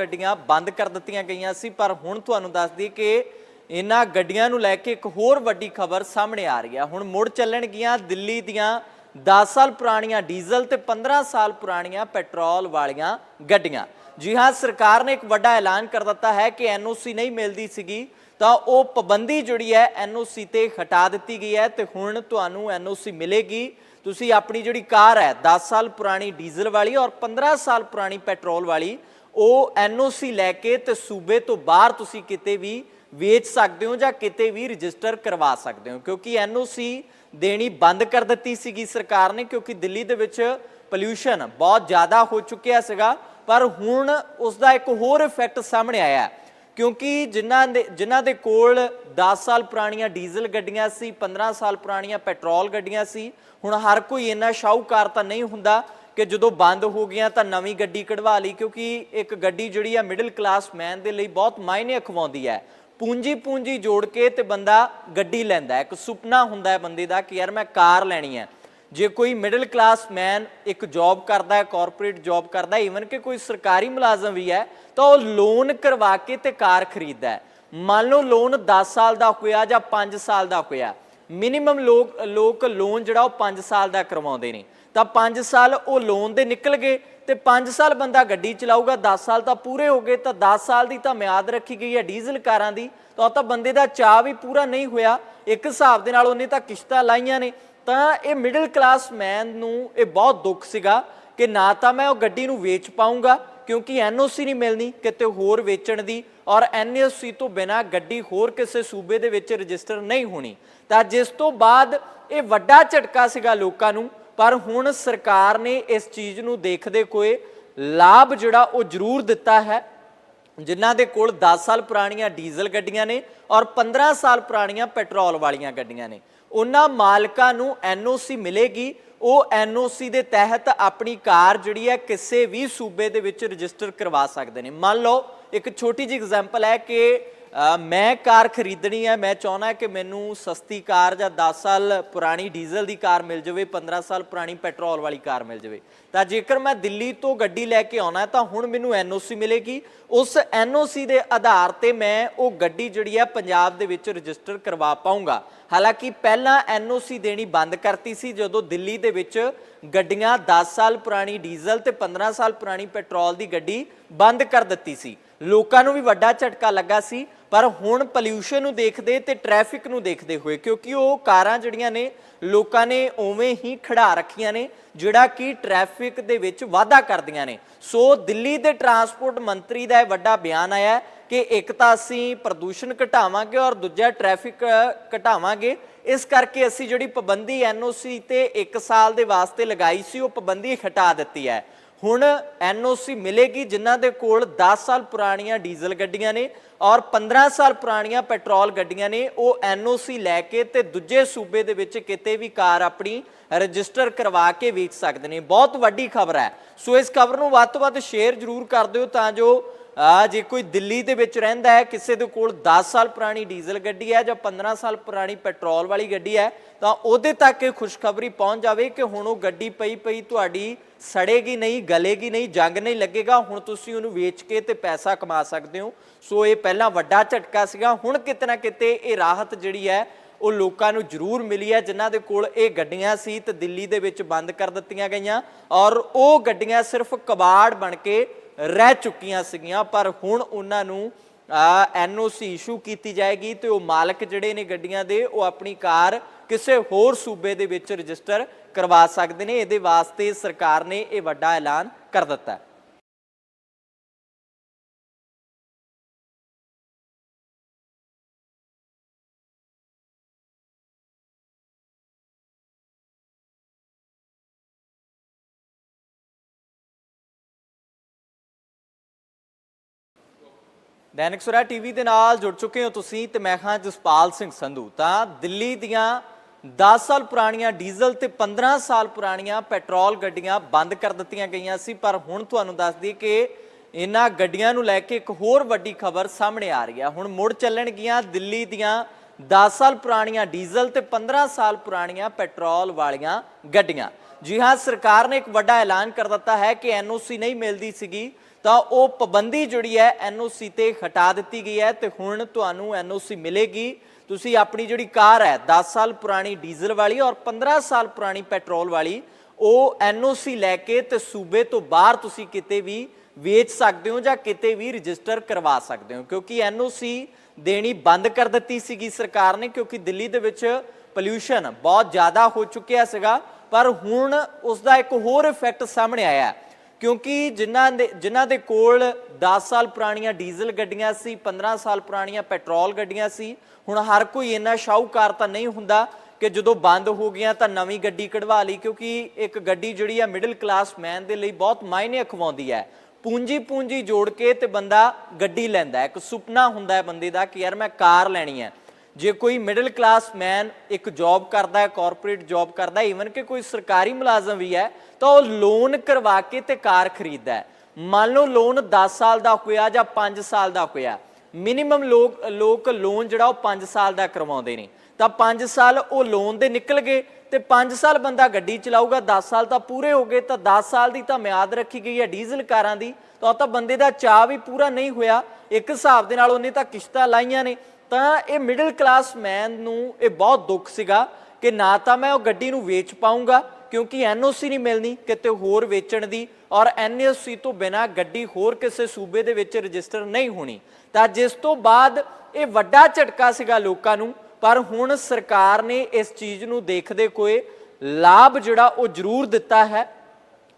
ਗੱਡੀਆਂ ਬੰਦ ਕਰ ਦਿੱਤੀਆਂ ਗਈਆਂ ਸੀ, ਪਰ ਹੁਣ ਤੁਹਾਨੂੰ ਦੱਸ ਦਈਏ ਕਿ ਇਹਨਾਂ ਗੱਡੀਆਂ ਨੂੰ ਲੈ ਕੇ ਇੱਕ ਹੋਰ ਵੱਡੀ ਖਬਰ ਸਾਹਮਣੇ ਆ ਰਹੀ ਹੈ। ਹੁਣ ਮੁੜ ਚੱਲਣਗੀਆਂ ਦਿੱਲੀ ਦੀਆਂ 10 ਸਾਲ ਪੁਰਾਣੀਆਂ ਡੀਜ਼ਲ ਤੇ 15 ਸਾਲ ਪੁਰਾਣੀਆਂ ਪੈਟਰੋਲ ਵਾਲੀਆਂ ਗੱਡੀਆਂ। ਜੀ ਹਾਂ, ਸਰਕਾਰ ਨੇ ਇੱਕ ਵੱਡਾ ਐਲਾਨ ਕਰ ਦਿੱਤਾ ਹੈ ਕਿ ਐਨਓਸੀ ਨਹੀਂ ਮਿਲਦੀ ਸੀਗੀ, ਤਾਂ ਉਹ ਪਾਬੰਦੀ ਜਿਹੜੀ ਹੈ ਐਨਓਸੀ ਤੇ ਹਟਾ ਦਿੱਤੀ ਗਈ ਹੈ ਤੇ ਹੁਣ ਤੁਹਾਨੂੰ ਐਨਓਸੀ ਮਿਲੇਗੀ। ਤੁਸੀਂ ਆਪਣੀ ਜਿਹੜੀ ਕਾਰ ਹੈ 10 ਸਾਲ ਪੁਰਾਣੀ ਡੀਜ਼ਲ ਵਾਲੀ ਔਰ 15 ਸਾਲ ਪੁਰਾਣੀ ਪੈਟਰੋਲ ਵਾਲੀ ਉਹ ਐਨਓਸੀ ਲੈ ਕੇ ਤੇ ਸੂਬੇ ਤੋਂ ਬਾਹਰ ਤੁਸੀਂ ਕਿਤੇ ਵੀ ਵੇਚ ਸਕਦੇ ਹੋ ਜਾਂ ਕਿਤੇ ਵੀ ਰਜਿਸਟਰ ਕਰਵਾ ਸਕਦੇ ਹੋ, ਕਿਉਂਕਿ ਐਨਓਸੀ ਦੇਣੀ ਬੰਦ ਕਰ ਦਿੱਤੀ ਸੀਗੀ ਸਰਕਾਰ ਨੇ, ਕਿਉਂਕਿ ਦਿੱਲੀ ਦੇ ਵਿੱਚ ਪੋਲਿਊਸ਼ਨ ਬਹੁਤ ਜ਼ਿਆਦਾ ਹੋ ਚੁੱਕਿਆ ਸੀਗਾ। ਪਰ ਹੁਣ ਉਸ ਦਾ ਇੱਕ ਹੋਰ ਇਫੈਕਟ ਸਾਹਮਣੇ ਆਇਆ ਕਿਉਂਕਿ ਜਿਨ੍ਹਾਂ ਦੇ ਜਿਨ੍ਹਾਂ ਦੇ ਕੋਲ 10 ਸਾਲ ਪੁਰਾਣੀਆਂ ਡੀਜ਼ਲ ਗੱਡੀਆਂ ਸੀ 15 ਸਾਲ ਪੁਰਾਣੀਆਂ ਪੈਟਰੋਲ ਗੱਡੀਆਂ ਸੀ, ਹੁਣ ਹਰ ਕੋਈ ਇੰਨਾ ਸ਼ਾਹੂਕਾਰ ਤਾਂ ਨਹੀਂ ਹੁੰਦਾ। ਕਿ ਜਦੋਂ ਬੰਦ ਹੋ ਗਿਆ ਤਾਂ ਨਵੀਂ ਗੱਡੀ ਕਢਵਾ ਲਈ, ਕਿਉਂਕਿ ਇੱਕ ਗੱਡੀ ਜਿਹੜੀ ਆ ਮਿਡਲ ਕਲਾਸ ਮੈਨ ਦੇ ਲਈ ਬਹੁਤ ਮਾਇਨੇ ਅਖਵਾਉਂਦੀ ਹੈ। ਪੂੰਜੀ ਪੂੰਜੀ ਜੋੜ ਕੇ ਤੇ ਬੰਦਾ ਗੱਡੀ ਲੈਂਦਾ ਹੈ। ਇੱਕ ਸੁਪਨਾ ਹੁੰਦਾ ਹੈ ਬੰਦੇ ਦਾ ਕਿ ਯਾਰ ਮੈਂ ਕਾਰ ਲੈਣੀ ਹੈ। ਜੇ ਕੋਈ ਮਿਡਲ ਕਲਾਸ ਮੈਨ ਇੱਕ ਜੌਬ ਕਰਦਾ ਹੈ ਕਾਰਪੋਰੇਟ ਜੌਬ ਕਰਦਾ ਹੈ ਈਵਨ ਕਿ ਕੋਈ ਸਰਕਾਰੀ ਮੁਲਾਜ਼ਮ ਵੀ ਹੈ, ਤਾਂ ਉਹ ਲੋਨ ਕਰਵਾ ਕੇ ਤੇ ਕਾਰ ਖਰੀਦਦਾ ਹੈ। ਮੰਨ ਲਓ ਲੋਨ 10 ਸਾਲ ਦਾ ਹੋਇਆ ਜਾਂ 5 ਸਾਲ ਦਾ ਹੋਇਆ। ਮਿਨੀਮਮ ਲੋਕ ਲੋਕ ਲੋਨ ਜਿਹੜਾ ਉਹ 5 ਸਾਲ ਦਾ ਕਰਵਾਉਂਦੇ ਨੇ। ਤਾਂ 5 ਸਾਲ ਉਹ ਲੋਨ ਦੇ ਨਿਕਲ ਗਏ ਤੇ 5 ਸਾਲ ਬੰਦਾ ਗੱਡੀ ਚਲਾਊਗਾ 10 ਸਾਲ ਤਾਂ ਪੂਰੇ ਹੋ ਗਏ, ਤਾਂ 10 ਸਾਲ ਦੀ ਤਾਂ ਮਿਆਦ ਰੱਖੀ ਗਈ ਹੈ ਡੀਜ਼ਲ ਕਾਰਾਂ ਦੀ, ਤਾਂ ਉਹ ਤਾਂ ਬੰਦੇ ਦਾ ਚਾਹ ਵੀ ਪੂਰਾ ਨਹੀਂ ਹੋਇਆ। ਇੱਕ ਹਿਸਾਬ ਦੇ ਨਾਲ ਉਹਨੇ ਤਾਂ ਕਿਸ਼ਤਾਂ ਲਾਈਆਂ ਨੇ। ਤਾਂ ਇਹ ਮਿਡਲ ਕਲਾਸ ਮੈਨ ਨੂੰ ਇਹ ਬਹੁਤ ਦੁੱਖ ਸੀਗਾ ਕਿ ਨਾ ਤਾਂ ਮੈਂ ਉਹ ਗੱਡੀ ਨੂੰ ਵੇਚ ਪਾਉਂਗਾ ਕਿਉਂਕਿ ਐਨਓਸੀ ਨਹੀਂ ਮਿਲਣੀ, ਕਿਤੇ ਹੋਰ ਵੇਚਣ ਦੀ, ਔਰ ਐਨਓਸੀ ਤੋਂ ਬਿਨਾ ਗੱਡੀ ਹੋਰ ਕਿਸੇ ਸੂਬੇ ਦੇ ਵਿੱਚ ਰਜਿਸਟਰ ਨਹੀਂ ਹੋਣੀ। ਤਾਂ ਜਿਸ ਤੋਂ ਬਾਅਦ ਇਹ ਵੱਡਾ ਝਟਕਾ ਸੀਗਾ ਲੋਕਾਂ ਨੂੰ ਪਰ ਹੁਣ ਸਰਕਾਰ ਨੇ ਇਸ ਚੀਜ਼ ਨੂੰ ਦੇਖਦੇ ਕੋਏ ਲਾਭ ਜਿਹੜਾ ਉਹ ਜ਼ਰੂਰ ਦਿੱਤਾ ਹੈ, ਜਿਨ੍ਹਾਂ ਦੇ ਕੋਲ 10 ਸਾਲ ਪੁਰਾਣੀਆਂ ਡੀਜ਼ਲ ਗੱਡੀਆਂ ਨੇ ਔਰ 15 ਸਾਲ ਪੁਰਾਣੀਆਂ ਪੈਟਰੋਲ ਵਾਲੀਆਂ ਗੱਡੀਆਂ ਨੇ। ਉਹਨਾਂ ਮਾਲਕਾਂ ਨੂੰ ਐਨਓਸੀ ਮਿਲੇਗੀ, ਉਹ ਐਨਓਸੀ ਦੇ ਤਹਿਤ ਆਪਣੀ ਕਾਰ ਜਿਹੜੀ ਹੈ ਕਿਸੇ ਵੀ ਸੂਬੇ ਦੇ ਵਿੱਚ ਰਜਿਸਟਰ ਕਰਵਾ ਸਕਦੇ ਨੇ। ਮੰਨ ਲਓ, ਇੱਕ ਛੋਟੀ ਜਿਹੀ ਐਗਜ਼ਾਮਪਲ ਹੈ ਕਿ ਮੈਂ ਕਾਰ ਖਰੀਦਣੀ ਹੈ, ਮੈਂ ਚਾਹਣਾ ਕਿ ਮੈਨੂੰ ਸਸਤੀ ਕਾਰ ਜਾਂ 10 ਸਾਲ ਪੁਰਾਣੀ ਡੀਜ਼ਲ ਦੀ ਕਾਰ ਮਿਲ ਜਾਵੇ 15 ਸਾਲ ਪੁਰਾਣੀ ਪੈਟਰੋਲ ਵਾਲੀ ਕਾਰ ਮਿਲ ਜਾਵੇ। ਤਾਂ ਜੇਕਰ ਮੈਂ ਦਿੱਲੀ ਤੋਂ ਗੱਡੀ ਲੈ ਕੇ ਆਉਣਾ ਤਾਂ ਹੁਣ ਮੈਨੂੰ ਐਨਓਸੀ ਮਿਲੇਗੀ। ਉਸ ਐਨਓਸੀ ਦੇ ਆਧਾਰ ਤੇ ਮੈਂ ਉਹ ਗੱਡੀ ਜਿਹੜੀ ਹੈ, ਪੰਜਾਬ ਦੇ ਵਿੱਚ ਰਜਿਸਟਰ ਕਰਵਾ ਪਾਉਂਗਾ ਹਾਲਾਂਕਿ ਪਹਿਲਾਂ ਐਨਓਸੀ ਦੇਣੀ ਬੰਦ ਕਰਤੀ ਸੀ, ਜਦੋਂ ਦਿੱਲੀ ਦੇ ਵਿੱਚ ਗੱਡੀਆਂ 10 ਸਾਲ ਪੁਰਾਣੀ ਡੀਜ਼ਲ ਤੇ 15 ਸਾਲ ਪੁਰਾਣੀ ਪੈਟਰੋਲ ਦੀ ਗੱਡੀ ਬੰਦ ਕਰ ਦਿੱਤੀ ਸੀ। ਲੋਕਾਂ ਨੂੰ ਵੀ ਵੱਡਾ ਝਟਕਾ ਲੱਗਾ ਸੀ। ਪਰ ਹੁਣ ਪੋਲਿਊਸ਼ਨ ਨੂੰ ਦੇਖਦੇ ਤੇ ਟ੍ਰੈਫਿਕ ਨੂੰ ਦੇਖਦੇ ਹੋਏ, ਕਿਉਂਕਿ ਉਹ ਕਾਰਾਂ ਜਿਹੜੀਆਂ ਨੇ, ਲੋਕਾਂ ਨੇ ਉਵੇਂ ਹੀ ਖੜਾ ਰੱਖੀਆਂ ਨੇ, ਜਿਹੜਾ ਕਿ ਟ੍ਰੈਫਿਕ ਦੇ ਵਿੱਚ ਵਾਧਾ ਕਰਦੀਆਂ ਨੇ। ਸੋ ਦਿੱਲੀ ਦੇ ਟਰਾਂਸਪੋਰਟ ਮੰਤਰੀ ਦਾ ਇਹ ਵੱਡਾ ਬਿਆਨ ਆਇਆ ਕਿ ਇੱਕ ਤਾਂ ਅਸੀਂ ਪ੍ਰਦੂਸ਼ਣ ਘਟਾਵਾਂਗੇ ਔਰ ਦੂਜਾ ਟ੍ਰੈਫਿਕ ਘਟਾਵਾਂਗੇ। ਇਸ ਕਰਕੇ ਅਸੀਂ ਜਿਹੜੀ ਪਾਬੰਦੀ ਐਨਓਸੀ ਤੇ 1 ਸਾਲ ਦੇ ਵਾਸਤੇ ਲਗਾਈ ਸੀ, ਉਹ ਪਾਬੰਦੀ ਹਟਾ ਦਿੱਤੀ ਹੈ। ਹੁਣ ਐਨਓਸੀ ਮਿਲੇਗੀ, ਜਿਨ੍ਹਾਂ ਦੇ ਕੋਲ 10 ਸਾਲ ਪੁਰਾਣੀਆਂ ਡੀਜ਼ਲ ਗੱਡੀਆਂ ਨੇ ਔਰ 15 ਸਾਲ ਪੁਰਾਣੀਆਂ ਪੈਟਰੋਲ ਗੱਡੀਆਂ ਨੇ, ਉਹ ਐਨਓਸੀ ਲੈ ਕੇ ਤੇ ਦੂਜੇ ਸੂਬੇ ਦੇ ਵਿੱਚ ਕਿਤੇ ਵੀ ਕਾਰ ਆਪਣੀ ਰਜਿਸਟਰ ਕਰਵਾ ਕੇ ਵੇਚ ਸਕਦੇ ਨੇ। ਬਹੁਤ ਵੱਡੀ ਖਬਰ ਹੈ। ਸੋ ਇਸ ਖਬਰ ਨੂੰ ਵੱਧ ਤੋਂ ਵੱਧ ਸ਼ੇਅਰ ਜ਼ਰੂਰ ਕਰ ਦਿਓ ਤਾਂ ਜੋ ਆ ਜੇ ਕੋਈ ਦਿੱਲੀ ਦੇ ਵਿੱਚ ਰਹਿੰਦਾ ਹੈ, ਕਿਸੇ ਦੇ ਕੋਲ 10 ਸਾਲ ਪੁਰਾਣੀ ਡੀਜ਼ਲ ਗੱਡੀ ਹੈ ਜਾਂ 15 ਸਾਲ ਪੁਰਾਣੀ ਪੈਟਰੋਲ ਵਾਲੀ ਗੱਡੀ ਹੈ, ਤਾਂ ਉਹਦੇ ਤੱਕ ਇਹ ਖੁਸ਼ਖਬਰੀ ਪਹੁੰਚ ਜਾਵੇ ਕਿ ਹੁਣ ਉਹ ਗੱਡੀ ਪਈ ਪਈ ਤੁਹਾਡੀ ਸੜੇਗੀ ਨਹੀਂ, ਗਲੇਗੀ ਨਹੀਂ, ਜੰਗ ਨਹੀਂ ਲੱਗੇਗਾ, ਹੁਣ ਤੁਸੀਂ ਉਹਨੂੰ ਵੇਚ ਕੇ ਤੇ ਪੈਸਾ ਕਮਾ ਸਕਦੇ ਹੋ। ਸੋ ਇਹ ਪਹਿਲਾਂ ਵੱਡਾ ਝਟਕਾ ਸੀਗਾ, ਹੁਣ ਕਿਤੇ ਨਾ ਕਿਤੇ ਇਹ ਰਾਹਤ ਜਿਹੜੀ ਹੈ, ਉਹ ਲੋਕਾਂ ਨੂੰ ਜ਼ਰੂਰ ਮਿਲੀ ਹੈ, ਜਿਨ੍ਹਾਂ ਦੇ ਕੋਲ ਇਹ ਗੱਡੀਆਂ ਸੀ ਤੇ ਦਿੱਲੀ ਦੇ ਵਿੱਚ ਬੰਦ ਕਰ ਦਿੱਤੀਆਂ ਗਈਆਂ ਔਰ ਉਹ ਗੱਡੀਆਂ ਸਿਰਫ ਕਬਾੜ ਬਣ ਕੇ ਰਹਿ ਚੁੱਕੀਆਂ ਸੀਗੀਆਂ, ਪਰ ਹੁਣ ਉਹਨਾਂ ਨੂੰ ਐਨਓਸੀ ਇਸ਼ੂ ਕੀਤੀ ਜਾਏਗੀ ਤੇ ਉਹ ਮਾਲਕ ਜਿਹੜੇ ਨੇ ਗੱਡੀਆਂ ਦੇ, ਉਹ ਆਪਣੀ ਕਾਰ ਕਿਸੇ ਹੋਰ ਸੂਬੇ ਦੇ ਵਿੱਚ ਰਜਿਸਟਰ ਕਰਵਾ ਸਕਦੇ ਨੇ। ਇਹਦੇ ਵਾਸਤੇ ਸਰਕਾਰ ਨੇ ਇਹ ਵੱਡਾ ਐਲਾਨ ਕਰ ਦਿੱਤਾ ਹੈ। ਦੈਨਿਕ ਸੁਰਾ ਟੀਵੀ ਦੇ ਨਾਲ ਜੁੜ ਚੁੱਕੇ ਹੋ ਤੁਸੀਂ ਤੇ ਮੈਂ ਹਾਂ ਜਸਪਾਲ ਸਿੰਘ ਸੰਧੂ। ਤਾਂ ਦਿੱਲੀ ਦੀਆਂ 10 ਸਾਲ ਪੁਰਾਣੀਆਂ ਡੀਜ਼ਲ ਤੇ 15 ਸਾਲ ਪੁਰਾਣੀਆਂ ਪੈਟਰੋਲ ਗੱਡੀਆਂ ਬੰਦ ਕਰ ਦਿੱਤੀਆਂ ਗਈਆਂ ਸੀ, ਪਰ ਹੁਣ ਤੁਹਾਨੂੰ ਦੱਸ ਦਈਏ ਕਿ ਇਹਨਾਂ ਗੱਡੀਆਂ ਨੂੰ ਲੈ ਕੇ ਇੱਕ ਹੋਰ ਵੱਡੀ ਖਬਰ ਸਾਹਮਣੇ ਆ ਰਹੀ ਹੈ ਹੁਣ ਮੁੜ ਚੱਲਣਗੀਆਂ ਦਿੱਲੀ ਦੀਆਂ 10 ਸਾਲ ਪੁਰਾਣੀਆਂ ਡੀਜ਼ਲ ਤੇ 15 ਸਾਲ ਪੁਰਾਣੀਆਂ ਪੈਟਰੋਲ ਵਾਲੀਆਂ ਗੱਡੀਆਂ। ਜੀ ਹਾਂ, ਸਰਕਾਰ ਨੇ ਇੱਕ ਵੱਡਾ ਐਲਾਨ ਕਰ ਦਿੱਤਾ ਹੈ ਕਿ ਐਨਓਸੀ ਨਹੀਂ ਮਿਲਦੀ ਸੀਗੀ। ਤਾਂ ਉਹ ਪਾਬੰਦੀ ਜਿਹੜੀ ਹੈ ਐਨਓਸੀ ਤੇ ਹਟਾ ਦਿੱਤੀ ਗਈ ਹੈ ਤੇ ਹੁਣ ਤੁਹਾਨੂੰ ਐਨਓਸੀ ਮਿਲੇਗੀ। ਤੁਸੀਂ ਆਪਣੀ ਜਿਹੜੀ ਕਾਰ ਹੈ 10 ਸਾਲ ਪੁਰਾਣੀ ਡੀਜ਼ਲ ਵਾਲੀ ਔਰ 15 ਸਾਲ ਪੁਰਾਣੀ ਪੈਟਰੋਲ ਵਾਲੀ, ਉਹ ਐਨਓਸੀ ਲੈ ਕੇ ਤੇ ਸੂਬੇ ਤੋਂ ਬਾਹਰ ਤੁਸੀਂ ਕਿਤੇ ਵੀ ਵੇਚ ਸਕਦੇ ਹੋ ਜਾਂ ਕਿਤੇ ਵੀ ਰਜਿਸਟਰ ਕਰਵਾ ਸਕਦੇ ਹੋ। ਕਿਉਂਕਿ ਐਨਓਸੀ ਦੇਣੀ ਬੰਦ ਕਰ ਦਿੱਤੀ ਸੀਗੀ ਸਰਕਾਰ ਨੇ, ਕਿਉਂਕਿ ਦਿੱਲੀ ਦੇ ਵਿੱਚ ਪੋਲਿਊਸ਼ਨ ਬਹੁਤ ਜ਼ਿਆਦਾ ਹੋ ਚੁੱਕਿਆ ਸੀਗਾ। ਪਰ ਹੁਣ ਉਸ ਦਾ ਇੱਕ ਹੋਰ ਇਫੈਕਟ ਸਾਹਮਣੇ ਆਇਆ ਹੈ। ਕਿਉਂਕਿ ਜਿਨ੍ਹਾਂ ਦੇ ਜਿਨ੍ਹਾਂ ਦੇ ਕੋਲ 10 ਸਾਲ ਪੁਰਾਣੀਆਂ ਡੀਜ਼ਲ ਗੱਡੀਆਂ ਸੀ 15 ਸਾਲ ਪੁਰਾਣੀਆਂ ਪੈਟਰੋਲ ਗੱਡੀਆਂ ਸੀ, ਹੁਣ ਹਰ ਕੋਈ ਇੰਨਾ ਸ਼ਾਹੂਕਾਰ ਤਾਂ ਨਹੀਂ ਹੁੰਦਾ ਕਿ ਜਦੋਂ ਬੰਦ ਹੋ ਗਿਆ ਤਾਂ ਨਵੀਂ ਗੱਡੀ ਕਢਵਾ ਲਈ, ਕਿਉਂਕਿ ਇੱਕ ਗੱਡੀ ਜਿਹੜੀ ਆ ਮਿਡਲ ਕਲਾਸ ਮੈਨ ਦੇ ਲਈ ਬਹੁਤ ਮਾਇਨੇ ਖਵਾਉਂਦੀ ਹੈ। ਪੂੰਜੀ ਪੂੰਜੀ ਜੋੜ ਕੇ ਤੇ ਬੰਦਾ ਗੱਡੀ ਲੈਂਦਾ ਇੱਕ ਸੁਪਨਾ ਹੁੰਦਾ ਹੈ ਬੰਦੇ ਦਾ ਕਿ ਯਾਰ ਮੈਂ ਕਾਰ ਲੈਣੀ ਹੈ। ਜੇ ਕੋਈ ਮਿਡਲ ਕਲਾਸ ਮੈਨ ਇੱਕ ਜੌਬ ਕਰਦਾ ਹੈ ਕਾਰਪੋਰੇਟ ਜੌਬ ਕਰਦਾ ਹੈ ਈਵਨ ਕਿ ਕੋਈ ਸਰਕਾਰੀ ਮੁਲਾਜ਼ਮ ਵੀ ਹੈ, ਤਾਂ ਉਹ ਲੋਨ ਕਰਵਾ ਕੇ ਤੇ ਕਾਰ ਖਰੀਦਦਾ ਹੈ। ਮੰਨ ਲਓ ਲੋਨ 10 ਸਾਲ ਦਾ ਹੋਇਆ ਜਾਂ 5 ਸਾਲ ਦਾ ਹੋਇਆ ਮਿਨੀਮਮ ਲੋਕ ਲੋਕ ਲੋਨ ਜਿਹੜਾ ਉਹ 5 ਸਾਲ ਦਾ ਕਰਵਾਉਂਦੇ ਨੇ। ਤਾਂ 5 ਸਾਲ ਉਹ ਲੋਨ ਦੇ ਨਿਕਲ ਗਏ ਤੇ 5 ਸਾਲ ਬੰਦਾ ਗੱਡੀ ਚਲਾਊਗਾ 10 ਸਾਲ ਤਾਂ ਪੂਰੇ ਹੋ ਗਏ, ਤਾਂ 10 ਸਾਲ ਦੀ ਤਾਂ ਮਿਆਦ ਰੱਖੀ ਗਈ ਹੈ ਡੀਜ਼ਲ ਕਾਰਾਂ ਦੀ, ਤਾਂ ਉਹ ਤਾਂ ਬੰਦੇ ਦਾ ਚਾਹ ਵੀ ਪੂਰਾ ਨਹੀਂ ਹੋਇਆ। ਇੱਕ ਹਿਸਾਬ ਦੇ ਨਾਲ ਉਹਨੇ ਤਾਂ ਕਿਸ਼ਤਾਂ ਲਾਈਆਂ ਨੇ। ਤਾਂ ਇਹ ਮਿਡਲ ਕਲਾਸ ਮੈਨ ਨੂੰ ਇਹ ਬਹੁਤ ਦੁੱਖ ਸੀਗਾ ਕਿ ਨਾ ਤਾਂ ਮੈਂ ਉਹ ਗੱਡੀ ਨੂੰ ਵੇਚ ਪਾਉਂਗਾ ਕਿਉਂਕਿ ਐਨਓਸੀ ਨਹੀਂ ਮਿਲਣੀ, ਕਿਤੇ ਹੋਰ ਵੇਚਣ ਦੀ, ਔਰ ਐਨਓਸੀ ਤੋਂ ਬਿਨਾ ਗੱਡੀ ਹੋਰ ਕਿਸੇ ਸੂਬੇ ਦੇ ਵਿੱਚ ਰਜਿਸਟਰ ਨਹੀਂ ਹੋਣੀ। ਤਾਂ ਜਿਸ ਤੋਂ ਬਾਅਦ ਇਹ ਵੱਡਾ ਝਟਕਾ ਸੀਗਾ ਲੋਕਾਂ ਨੂੰ, ਪਰ ਹੁਣ ਸਰਕਾਰ ਨੇ ਇਸ ਚੀਜ਼ ਨੂੰ ਦੇਖਦੇ ਕੋਏ ਲਾਭ ਜਿਹੜਾ ਉਹ ਜ਼ਰੂਰ ਦਿੱਤਾ ਹੈ,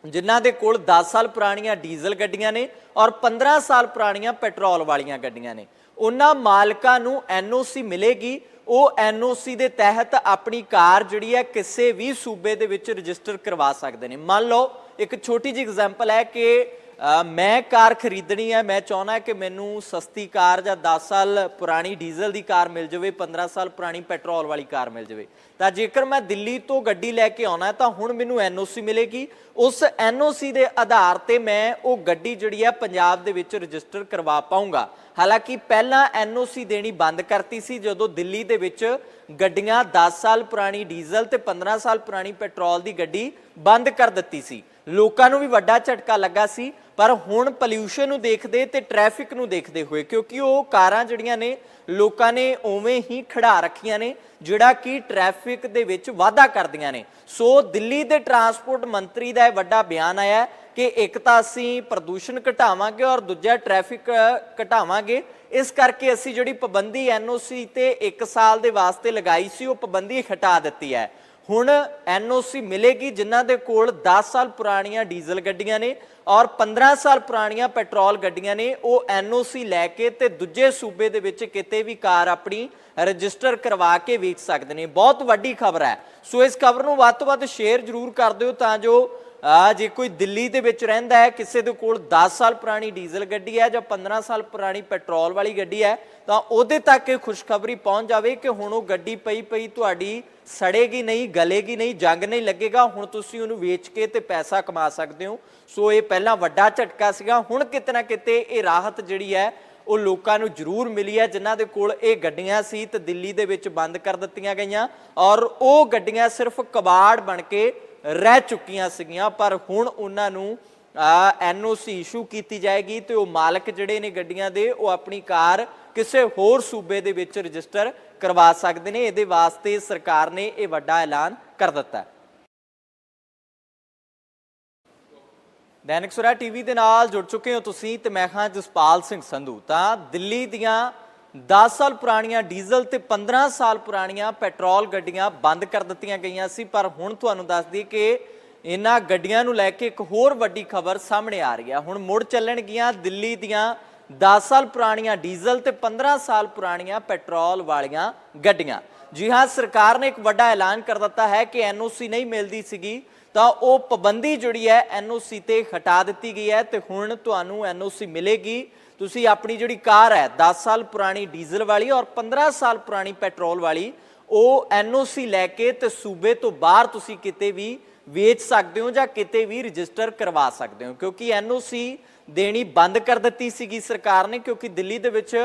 ਜਿਨ੍ਹਾਂ ਦੇ ਕੋਲ 10 ਸਾਲ ਪੁਰਾਣੀਆਂ ਡੀਜ਼ਲ ਗੱਡੀਆਂ ਨੇ ਔਰ 15 ਸਾਲ ਪੁਰਾਣੀਆਂ ਪੈਟਰੋਲ ਵਾਲੀਆਂ ਗੱਡੀਆਂ ਨੇ। ਉਹਨਾਂ ਮਾਲਕਾਂ ਨੂੰ ਐਨਓਸੀ ਮਿਲੇਗੀ, ਉਹ ਐਨਓਸੀ ਦੇ ਤਹਿਤ ਆਪਣੀ ਕਾਰ ਜਿਹੜੀ ਹੈ ਕਿਸੇ ਵੀ ਸੂਬੇ ਦੇ ਵਿੱਚ ਰਜਿਸਟਰ ਕਰਵਾ ਸਕਦੇ ਨੇ। ਮੰਨ ਲਓ, ਇੱਕ ਛੋਟੀ ਜਿਹੀ ਐਗਜ਼ਾਮਪਲ ਹੈ ਕਿ ਮੈਂ ਕਾਰ ਖਰੀਦਣੀ ਹੈ, ਮੈਂ ਚਾਹੁੰਦਾ ਕਿ ਮੈਨੂੰ ਸਸਤੀ ਕਾਰ ਜਾਂ 10 ਸਾਲ ਪੁਰਾਣੀ ਡੀਜ਼ਲ ਦੀ ਕਾਰ ਮਿਲ ਜਾਵੇ 15 ਸਾਲ ਪੁਰਾਣੀ ਪੈਟਰੋਲ ਵਾਲੀ ਕਾਰ ਮਿਲ ਜਾਵੇ। ਤਾਂ ਜੇਕਰ ਮੈਂ ਦਿੱਲੀ ਤੋਂ ਗੱਡੀ ਲੈ ਕੇ ਆਉਣਾ ਤਾਂ ਹੁਣ ਮੈਨੂੰ ਐਨਓਸੀ ਮਿਲੇਗੀ। ਉਸ ਐਨਓਸੀ ਦੇ ਆਧਾਰ ਤੇ ਮੈਂ ਉਹ ਗੱਡੀ ਜਿਹੜੀ ਹੈ, ਪੰਜਾਬ ਦੇ ਵਿੱਚ ਰਜਿਸਟਰ ਕਰਵਾ ਪਾਉਂਗਾ ਹਾਲਾਂਕਿ ਪਹਿਲਾਂ ਐਨਓਸੀ ਦੇਣੀ ਬੰਦ ਕਰਤੀ ਸੀ, ਜਦੋਂ ਦਿੱਲੀ ਦੇ ਵਿੱਚ ਗੱਡੀਆਂ 10 ਸਾਲ ਪੁਰਾਣੀ ਡੀਜ਼ਲ ਤੇ 15 ਸਾਲ ਪੁਰਾਣੀ ਪੈਟਰੋਲ ਦੀ ਗੱਡੀ ਬੰਦ ਕਰ ਦਿੱਤੀ ਸੀ। ਲੋਕਾਂ ਨੂੰ ਵੀ ਵੱਡਾ ਝਟਕਾ ਲੱਗਾ ਸੀ। ਪਰ ਹੁਣ ਪੋਲਿਊਸ਼ਨ ਨੂੰ ਦੇਖਦੇ ਤੇ ਟ੍ਰੈਫਿਕ ਨੂੰ ਦੇਖਦੇ ਹੋਏ, ਕਿਉਂਕਿ ਉਹ ਕਾਰਾਂ ਜਿਹੜੀਆਂ ਨੇ, ਲੋਕਾਂ ਨੇ ਉਵੇਂ ਹੀ ਖੜਾ ਰੱਖੀਆਂ ਨੇ, ਜਿਹੜਾ ਕਿ ਟ੍ਰੈਫਿਕ ਦੇ ਵਿੱਚ ਵਾਧਾ ਕਰਦੀਆਂ ਨੇ। ਸੋ ਦਿੱਲੀ ਦੇ ਟਰਾਂਸਪੋਰਟ ਮੰਤਰੀ ਦਾ ਇਹ ਵੱਡਾ ਬਿਆਨ ਆਇਆ ਕਿ ਇੱਕ ਤਾਂ ਅਸੀਂ ਪ੍ਰਦੂਸ਼ਣ ਘਟਾਵਾਂਗੇ ਔਰ ਦੂਜਾ ਟ੍ਰੈਫਿਕ ਘਟਾਵਾਂਗੇ। ਇਸ ਕਰਕੇ ਅਸੀਂ ਜਿਹੜੀ ਪਾਬੰਦੀ ਐਨਓਸੀ ਤੇ 1 ਸਾਲ ਦੇ ਵਾਸਤੇ ਲਗਾਈ ਸੀ, ਉਹ ਪਾਬੰਦੀ ਹਟਾ ਦਿੱਤੀ ਹੈ। ਹੁਣ ਐਨਓਸੀ ਮਿਲੇਗੀ, ਜਿਨ੍ਹਾਂ ਦੇ ਕੋਲ 10 ਸਾਲ ਪੁਰਾਣੀਆਂ ਡੀਜ਼ਲ ਗੱਡੀਆਂ ਨੇ ਔਰ 15 ਸਾਲ ਪੁਰਾਣੀਆਂ ਪੈਟਰੋਲ ਗੱਡੀਆਂ ਨੇ, ਉਹ ਐਨਓਸੀ ਲੈ ਕੇ ਤੇ ਦੂਜੇ ਸੂਬੇ ਦੇ ਵਿੱਚ ਕਿਤੇ ਵੀ ਕਾਰ ਆਪਣੀ ਰਜਿਸਟਰ ਕਰਵਾ ਕੇ ਵੇਚ ਸਕਦੇ ਨੇ। ਬਹੁਤ ਵੱਡੀ ਖਬਰ ਹੈ। ਸੋ ਇਸ ਖਬਰ ਨੂੰ ਵੱਧ ਤੋਂ ਵੱਧ ਸ਼ੇਅਰ ਜ਼ਰੂਰ ਕਰ ਦਿਓ ਤਾਂ ਜੋ ਜੇ ਕੋਈ ਦਿੱਲੀ ਦੇ ਵਿੱਚ ਰਹਿੰਦਾ ਹੈ, ਕਿਸੇ ਦੇ ਕੋਲ 10 ਸਾਲ ਪੁਰਾਣੀ ਡੀਜ਼ਲ ਗੱਡੀ ਹੈ ਜਾਂ 15 ਸਾਲ ਪੁਰਾਣੀ ਪੈਟਰੋਲ ਵਾਲੀ ਗੱਡੀ ਹੈ, ਤਾਂ ਉਹਦੇ ਤੱਕ ਇਹ ਖੁਸ਼ਖਬਰੀ ਪਹੁੰਚ ਜਾਵੇ ਕਿ ਹੁਣ ਉਹ ਗੱਡੀ ਪਈ ਪਈ ਤੁਹਾਡੀ ਸੜੇਗੀ ਨਹੀਂ, ਗਲੇਗੀ ਨਹੀਂ, ਜੰਗ ਨਹੀਂ ਲੱਗੇਗਾ, ਹੁਣ ਤੁਸੀਂ ਉਹਨੂੰ ਵੇਚ ਕੇ ਤੇ ਪੈਸਾ ਕਮਾ ਸਕਦੇ ਹੋ। ਸੋ ਇਹ ਪਹਿਲਾਂ ਵੱਡਾ ਝਟਕਾ ਸੀਗਾ, ਹੁਣ ਕਿਤੇ ਨਾ ਕਿਤੇ ਇਹ ਰਾਹਤ ਜਿਹੜੀ ਹੈ, ਉਹ ਲੋਕਾਂ ਨੂੰ ਜ਼ਰੂਰ ਮਿਲੀ ਹੈ, ਜਿਨ੍ਹਾਂ ਦੇ ਕੋਲ ਇਹ ਗੱਡੀਆਂ ਸੀ ਤੇ ਦਿੱਲੀ ਦੇ ਵਿੱਚ ਬੰਦ ਕਰ ਦਿੱਤੀਆਂ ਗਈਆਂ, ਔਰ ਉਹ ਗੱਡੀਆਂ ਸਿਰਫ ਕਬਾੜ ਬਣ ਕੇ ਰਹਿ ਚੁੱਕੀਆਂ ਸੀਗੀਆਂ, ਪਰ ਹੁਣ ਉਹਨਾਂ ਨੂੰ ਐਨਓਸੀ ਇਸ਼ੂ ਕੀਤੀ ਜਾਏਗੀ ਤੇ ਉਹ ਮਾਲਕ ਜਿਹੜੇ ਨੇ ਗੱਡੀਆਂ ਦੇ, ਉਹ ਆਪਣੀ ਕਾਰ ਕਿਸੇ ਹੋਰ ਸੂਬੇ ਦੇ ਵਿੱਚ ਰਜਿਸਟਰ ਕਰਵਾ ਸਕਦੇ ਨੇ। ਇਹਦੇ ਵਾਸਤੇ ਸਰਕਾਰ ਨੇ ਇਹ ਵੱਡਾ ਐਲਾਨ ਕਰ ਦਿੱਤਾ ਹੈ। ਦੈਨਿਕ ਸੁਰਾ ਟੀਵੀ ਦੇ ਨਾਲ ਜੁੜ ਚੁੱਕੇ ਹੋ ਤੁਸੀਂ ਤੇ ਮੈਂ ਹਾਂ ਜਸਪਾਲ ਸਿੰਘ ਸੰਧੂ। ਤਾਂ ਦਿੱਲੀ ਦੀਆਂ 10 ਸਾਲ ਪੁਰਾਣੀਆਂ ਡੀਜ਼ਲ ਤੇ 15 ਸਾਲ ਪੁਰਾਣੀਆਂ ਪੈਟਰੋਲ ਗੱਡੀਆਂ ਬੰਦ ਕਰ ਦਿੱਤੀਆਂ ਗਈਆਂ ਸੀ। ਪਰ ਹੁਣ ਤੁਹਾਨੂੰ ਦੱਸ ਦਈਏ ਕਿ ਇਹਨਾਂ ਗੱਡੀਆਂ ਨੂੰ ਲੈ ਕੇ ਇੱਕ ਹੋਰ ਵੱਡੀ ਖਬਰ ਸਾਹਮਣੇ ਆ ਰਹੀ ਹੈ। ਹੁਣ ਮੁੜ ਚੱਲਣਗੀਆਂ ਦਿੱਲੀ ਦੀਆਂ 10 ਸਾਲ ਪੁਰਾਣੀਆਂ ਡੀਜ਼ਲ ਤੇ 15 ਸਾਲ ਪੁਰਾਣੀਆਂ ਪੈਟਰੋਲ ਵਾਲੀਆਂ ਗੱਡੀਆਂ। ਜੀ ਹਾਂ, ਸਰਕਾਰ ਨੇ ਇੱਕ ਵੱਡਾ ਐਲਾਨ ਕਰ ਦਿੱਤਾ ਹੈ ਕਿ ਐਨਓਸੀ ਨਹੀਂ ਮਿਲਦੀ ਸੀਗੀ, ਤਾਂ ਉਹ ਪਾਬੰਦੀ ਜਿਹੜੀ ਹੈ ਐਨਓਸੀ ਤੇ ਹਟਾ ਦਿੱਤੀ ਗਈ ਹੈ ਤੇ ਹੁਣ ਤੁਹਾਨੂੰ ਐਨਓਸੀ ਮਿਲੇਗੀ। ਤੁਸੀਂ ਆਪਣੀ ਜਿਹੜੀ ਕਾਰ ਹੈ 10 ਸਾਲ ਪੁਰਾਣੀ ਡੀਜ਼ਲ ਵਾਲੀ ਔਰ 15 ਸਾਲ ਪੁਰਾਣੀ ਪੈਟਰੋਲ ਵਾਲੀ, ਉਹ ਐਨਓਸੀ ਲੈ ਕੇ ਤੇ ਸੂਬੇ ਤੋਂ ਬਾਹਰ ਤੁਸੀਂ ਕਿਤੇ ਵੀ ਵੇਚ ਸਕਦੇ ਹੋ ਜਾਂ ਕਿਤੇ ਵੀ ਰਜਿਸਟਰ ਕਰਵਾ ਸਕਦੇ ਹੋ, ਕਿਉਂਕਿ ਐਨਓਸੀ ਦੇਣੀ ਬੰਦ ਕਰ ਦਿੱਤੀ ਸੀਗੀ ਸਰਕਾਰ ਨੇ, ਕਿਉਂਕਿ ਦਿੱਲੀ ਦੇ ਵਿੱਚ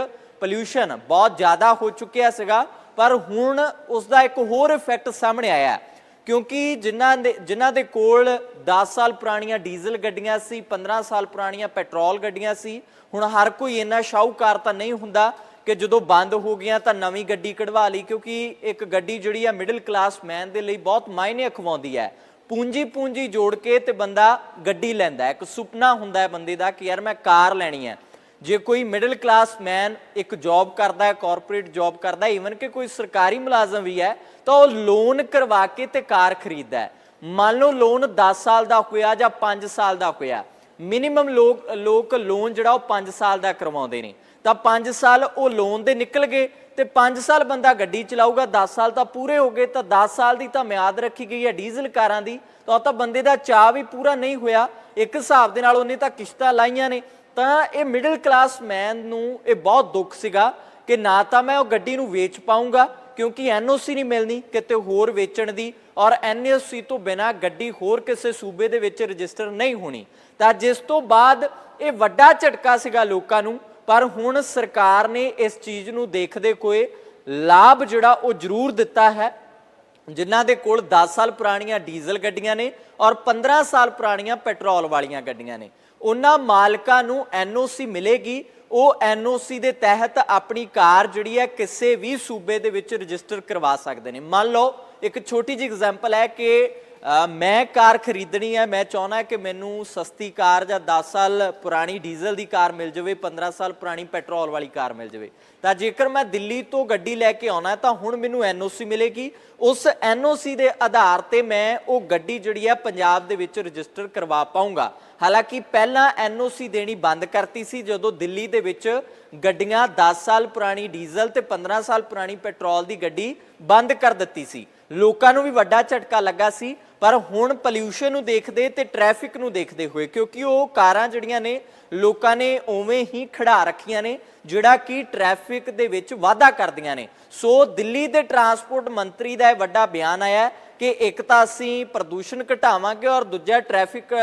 ਪੋਲਿਊਸ਼ਨ ਬਹੁਤ ਜ਼ਿਆਦਾ ਹੋ ਚੁੱਕਿਆ ਸੀਗਾ। ਪਰ ਹੁਣ ਉਸ ਦਾ ਇੱਕ ਹੋਰ ਇਫੈਕਟ ਸਾਹਮਣੇ ਆਇਆ ਹੈ, ਕਿਉਂਕਿ ਜਿਨ੍ਹਾਂ ਦੇ ਜਿਨ੍ਹਾਂ ਦੇ ਕੋਲ 10 ਸਾਲ ਪੁਰਾਣੀਆਂ ਡੀਜ਼ਲ ਗੱਡੀਆਂ ਸੀ 15 ਸਾਲ ਪੁਰਾਣੀਆਂ ਪੈਟਰੋਲ ਗੱਡੀਆਂ ਸੀ, ਹੁਣ ਹਰ ਕੋਈ ਇੰਨਾ ਸ਼ਾਹੂਕਾਰ ਤਾਂ ਨਹੀਂ ਹੁੰਦਾ ਕਿ ਜਦੋਂ ਬੰਦ ਹੋ ਗਈਆਂ ਤਾਂ ਨਵੀਂ ਗੱਡੀ ਕਢਵਾ ਲਈ, ਕਿਉਂਕਿ ਇੱਕ ਗੱਡੀ ਜਿਹੜੀ ਆ ਮਿਡਲ ਕਲਾਸ ਮੈਨ ਦੇ ਲਈ ਬਹੁਤ ਮਾਇਨੇ ਖਵਾਉਂਦੀ ਹੈ। ਪੂੰਜੀ ਪੂੰਜੀ ਜੋੜ ਕੇ ਤੇ ਬੰਦਾ ਗੱਡੀ ਲੈਂਦਾ ਇੱਕ ਸੁਪਨਾ ਹੁੰਦਾ ਹੈ ਬੰਦੇ ਦਾ ਕਿ ਯਾਰ ਮੈਂ ਕਾਰ ਲੈਣੀ ਹੈ। ਜੇ ਕੋਈ ਮਿਡਲ ਕਲਾਸ ਮੈਨ ਇੱਕ ਜੌਬ ਕਰਦਾ ਹੈ ਕਾਰਪੋਰੇਟ ਜੌਬ ਕਰਦਾ ਹੈ ਈਵਨ ਕਿ ਕੋਈ ਸਰਕਾਰੀ ਮੁਲਾਜ਼ਮ ਵੀ ਹੈ, ਤਾਂ ਉਹ ਲੋਨ ਕਰਵਾ ਕੇ ਤੇ ਕਾਰ ਖਰੀਦਦਾ ਹੈ। ਮੰਨ ਲਓ ਲੋਨ 10 ਸਾਲ ਦਾ ਹੋਇਆ ਜਾਂ 5 ਸਾਲ ਦਾ ਹੋਇਆ। ਮਿਨੀਮਮ ਲੋਕ ਲੋਕ ਲੋਨ ਜਿਹੜਾ ਉਹ 5 ਸਾਲ ਦਾ ਕਰਵਾਉਂਦੇ ਨੇ। ਤਾਂ 5 ਸਾਲ ਉਹ ਲੋਨ ਦੇ ਨਿਕਲ ਗਏ ਤੇ 5 ਸਾਲ ਬੰਦਾ ਗੱਡੀ ਚਲਾਊਗਾ 10 ਸਾਲ ਤਾਂ ਪੂਰੇ ਹੋ ਗਏ, ਤਾਂ 10 ਸਾਲ ਦੀ ਤਾਂ ਮਿਆਦ ਰੱਖੀ ਗਈ ਹੈ ਡੀਜ਼ਲ ਕਾਰਾਂ ਦੀ, ਤਾਂ ਉਹ ਤਾਂ ਬੰਦੇ ਦਾ ਚਾਹ ਵੀ ਪੂਰਾ ਨਹੀਂ ਹੋਇਆ। ਇੱਕ ਹਿਸਾਬ ਦੇ ਨਾਲ ਉਹਨੇ ਤਾਂ ਕਿਸ਼ਤਾਂ ਲਾਈਆਂ ਨੇ। ਤਾਂ ਇਹ ਮਿਡਲ ਕਲਾਸ ਮੈਨ ਨੂੰ ਇਹ ਬਹੁਤ ਦੁੱਖ ਸੀਗਾ ਕਿ ਨਾ ਤਾਂ ਮੈਂ ਉਹ ਗੱਡੀ ਨੂੰ ਵੇਚ ਪਾਉਂਗਾ ਕਿਉਂਕਿ ਐਨਓਸੀ ਨਹੀਂ ਮਿਲਣੀ, ਕਿਤੇ ਹੋਰ ਵੇਚਣ ਦੀ, ਔਰ ਐਨਓਸੀ ਤੋਂ ਬਿਨਾ ਗੱਡੀ ਹੋਰ ਕਿਸੇ ਸੂਬੇ ਦੇ ਵਿੱਚ ਰਜਿਸਟਰ ਨਹੀਂ ਹੋਣੀ। ਤਾਂ ਜਿਸ ਤੋਂ ਬਾਅਦ ਇਹ ਵੱਡਾ ਝਟਕਾ ਸੀਗਾ ਲੋਕਾਂ ਨੂੰ ਪਰ ਹੁਣ ਸਰਕਾਰ ਨੇ ਇਸ ਚੀਜ਼ ਨੂੰ ਦੇਖਦੇ ਕੋਏ ਲਾਭ ਜਿਹੜਾ ਉਹ ਜ਼ਰੂਰ ਦਿੱਤਾ ਹੈ। ਜਿਨ੍ਹਾਂ ਦੇ ਕੋਲ 10 ਸਾਲ ਪੁਰਾਣੀਆਂ ਡੀਜ਼ਲ ਗੱਡੀਆਂ ਨੇ ਔਰ 15 ਸਾਲ ਪੁਰਾਣੀਆਂ ਪੈਟਰੋਲ ਵਾਲੀਆਂ ਗੱਡੀਆਂ ਨੇ। ਉਹਨਾਂ ਮਾਲਕਾਂ ਨੂੰ ਐਨਓਸੀ ਮਿਲੇਗੀ। ਉਹ ਐਨਓਸੀ ਦੇ ਤਹਿਤ ਆਪਣੀ ਕਾਰ ਜਿਹੜੀ ਹੈ ਕਿਸੇ ਵੀ ਸੂਬੇ ਦੇ ਵਿੱਚ ਰਜਿਸਟਰ ਕਰਵਾ ਸਕਦੇ ਨੇ। ਮੰਨ ਲਓ, ਇੱਕ ਛੋਟੀ ਜਿਹੀ ਐਗਜ਼ਾਮਪਲ ਹੈ ਕਿ ਮੈਂ ਕਾਰ ਖਰੀਦਣੀ ਹੈ, ਮੈਂ ਚਾਹਣਾ ਕਿ ਮੈਨੂੰ ਸਸਤੀ ਕਾਰ ਜਾਂ 10 ਸਾਲ ਪੁਰਾਣੀ ਡੀਜ਼ਲ ਦੀ ਕਾਰ ਮਿਲ ਜਾਵੇ 15 ਸਾਲ ਪੁਰਾਣੀ ਪੈਟਰੋਲ ਵਾਲੀ ਕਾਰ ਮਿਲ ਜਾਵੇ। ਤਾਂ ਜੇਕਰ ਮੈਂ ਦਿੱਲੀ ਤੋਂ ਗੱਡੀ ਲੈ ਕੇ ਆਉਣਾ ਤਾਂ ਹੁਣ ਮੈਨੂੰ ਐਨਓਸੀ ਮਿਲੇਗੀ। ਉਸ ਐਨਓਸੀ ਦੇ ਆਧਾਰ ਤੇ ਮੈਂ ਉਹ ਗੱਡੀ ਜਿਹੜੀ ਹੈ, ਪੰਜਾਬ ਦੇ ਵਿੱਚ ਰਜਿਸਟਰ ਕਰਵਾ ਪਾਉਂਗਾ ਹਾਲਾਂਕਿ ਪਹਿਲਾਂ ਐਨਓਸੀ ਦੇਣੀ ਬੰਦ ਕਰਤੀ ਸੀ, ਜਦੋਂ ਦਿੱਲੀ ਦੇ ਵਿੱਚ ਗੱਡੀਆਂ 10 ਸਾਲ ਪੁਰਾਣੀ ਡੀਜ਼ਲ ਤੇ 15 ਸਾਲ ਪੁਰਾਣੀ ਪੈਟਰੋਲ ਦੀ ਗੱਡੀ ਬੰਦ ਕਰ ਦਿੱਤੀ ਸੀ। ਲੋਕਾਂ ਨੂੰ ਵੀ ਵੱਡਾ ਝਟਕਾ ਲੱਗਾ ਸੀ। ਪਰ ਹੁਣ ਪੋਲਿਊਸ਼ਨ ਨੂੰ ਦੇਖਦੇ ਤੇ ਟ੍ਰੈਫਿਕ ਨੂੰ ਦੇਖਦੇ ਹੋਏ, ਕਿਉਂਕਿ ਉਹ ਕਾਰਾਂ ਜਿਹੜੀਆਂ ਨੇ, ਲੋਕਾਂ ਨੇ ਉਵੇਂ ਹੀ ਖੜਾ ਰੱਖੀਆਂ ਨੇ, ਜਿਹੜਾ ਕਿ ਟ੍ਰੈਫਿਕ ਦੇ ਵਿੱਚ ਵਾਧਾ ਕਰਦੀਆਂ ਨੇ। ਸੋ ਦਿੱਲੀ ਦੇ ਟਰਾਂਸਪੋਰਟ ਮੰਤਰੀ ਦਾ ਇਹ ਵੱਡਾ ਬਿਆਨ ਆਇਆ ਕਿ ਇੱਕ ਤਾਂ ਅਸੀਂ ਪ੍ਰਦੂਸ਼ਣ ਘਟਾਵਾਂਗੇ ਔਰ ਦੂਜਾ ਟ੍ਰੈਫਿਕ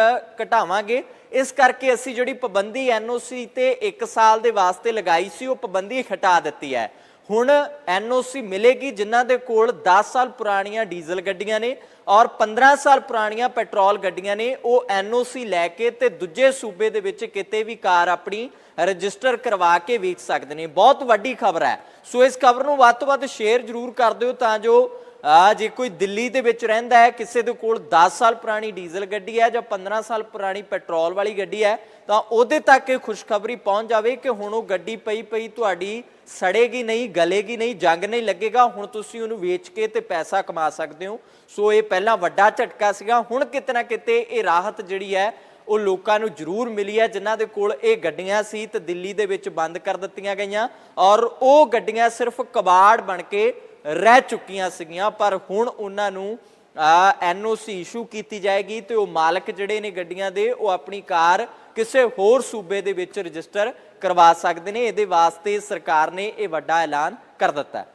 ਘਟਾਵਾਂਗੇ। ਇਸ ਕਰਕੇ ਅਸੀਂ ਜਿਹੜੀ ਪਾਬੰਦੀ ਐਨਓਸੀ ਤੇ 1 ਸਾਲ ਦੇ ਵਾਸਤੇ ਲਗਾਈ ਸੀ, ਉਹ ਪਾਬੰਦੀ ਹਟਾ ਦਿੱਤੀ ਹੈ। ਹੁਣ ਐਨਓਸੀ ਮਿਲੇਗੀ, ਜਿਨ੍ਹਾਂ ਦੇ ਕੋਲ 10 ਸਾਲ ਪੁਰਾਣੀਆਂ ਡੀਜ਼ਲ ਗੱਡੀਆਂ ਨੇ ਔਰ 15 ਸਾਲ ਪੁਰਾਣੀਆਂ ਪੈਟਰੋਲ ਗੱਡੀਆਂ ਨੇ, ਉਹ ਐਨਓਸੀ ਲੈ ਕੇ ਤੇ ਦੂਜੇ ਸੂਬੇ ਦੇ ਵਿੱਚ ਕਿਤੇ ਵੀ ਕਾਰ ਆਪਣੀ ਰਜਿਸਟਰ ਕਰਵਾ ਕੇ ਵੇਚ ਸਕਦੇ ਨੇ। ਬਹੁਤ ਵੱਡੀ ਖਬਰ ਹੈ। ਸੋ ਇਸ ਖਬਰ ਨੂੰ ਵੱਧ ਤੋਂ ਵੱਧ ਸ਼ੇਅਰ ਜ਼ਰੂਰ ਕਰ ਦਿਓ ਤਾਂ ਜੋ ਆ ਜੇ ਕੋਈ ਦਿੱਲੀ ਦੇ ਵਿੱਚ ਰਹਿੰਦਾ ਹੈ, ਕਿਸੇ ਦੇ ਕੋਲ 10 ਸਾਲ ਪੁਰਾਣੀ ਡੀਜ਼ਲ ਗੱਡੀ ਹੈ ਜਾਂ 15 ਸਾਲ ਪੁਰਾਣੀ ਪੈਟਰੋਲ ਵਾਲੀ ਗੱਡੀ ਹੈ, ਤਾਂ ਉਹਦੇ ਤੱਕ ਇਹ ਖੁਸ਼ਖਬਰੀ ਪਹੁੰਚ ਜਾਵੇ ਕਿ ਹੁਣ ਉਹ ਗੱਡੀ ਪਈ ਪਈ ਤੁਹਾਡੀ ਸੜੇਗੀ ਨਹੀਂ, ਗਲੇਗੀ ਨਹੀਂ, ਜੰਗ ਨਹੀਂ ਲੱਗੇਗਾ, ਹੁਣ ਤੁਸੀਂ ਉਹਨੂੰ ਵੇਚ ਕੇ ਤੇ ਪੈਸਾ ਕਮਾ ਸਕਦੇ ਹੋ। ਸੋ ਇਹ ਪਹਿਲਾਂ ਵੱਡਾ ਝਟਕਾ ਸੀਗਾ, ਹੁਣ ਕਿਤੇ ਨਾ ਕਿਤੇ ਇਹ ਰਾਹਤ ਜਿਹੜੀ ਹੈ, ਉਹ ਲੋਕਾਂ ਨੂੰ ਜ਼ਰੂਰ ਮਿਲੀ ਹੈ, ਜਿਨ੍ਹਾਂ ਦੇ ਕੋਲ ਇਹ ਗੱਡੀਆਂ ਸੀ ਤੇ ਦਿੱਲੀ ਦੇ ਵਿੱਚ ਬੰਦ ਕਰ ਦਿੱਤੀਆਂ ਗਈਆਂ ਔਰ ਉਹ ਗੱਡੀਆਂ ਸਿਰਫ ਕਬਾੜ ਬਣ ਕੇ ਰਹਿ ਚੁੱਕੀਆਂ ਸੀਗੀਆਂ, ਪਰ ਹੁਣ ਉਹਨਾਂ ਨੂੰ ਐਨਓਸੀ ਇਸ਼ੂ ਕੀਤੀ ਜਾਏਗੀ ਤੇ ਉਹ ਮਾਲਕ ਜਿਹੜੇ ਨੇ ਗੱਡੀਆਂ ਦੇ, ਉਹ ਆਪਣੀ ਕਾਰ ਕਿਸੇ ਹੋਰ ਸੂਬੇ ਦੇ ਵਿੱਚ ਰਜਿਸਟਰ ਕਰਵਾ ਸਕਦੇ ਨੇ। ਇਹਦੇ ਵਾਸਤੇ ਸਰਕਾਰ ਨੇ ਇਹ ਵੱਡਾ ਐਲਾਨ ਕਰ ਦਿੱਤਾ ਹੈ।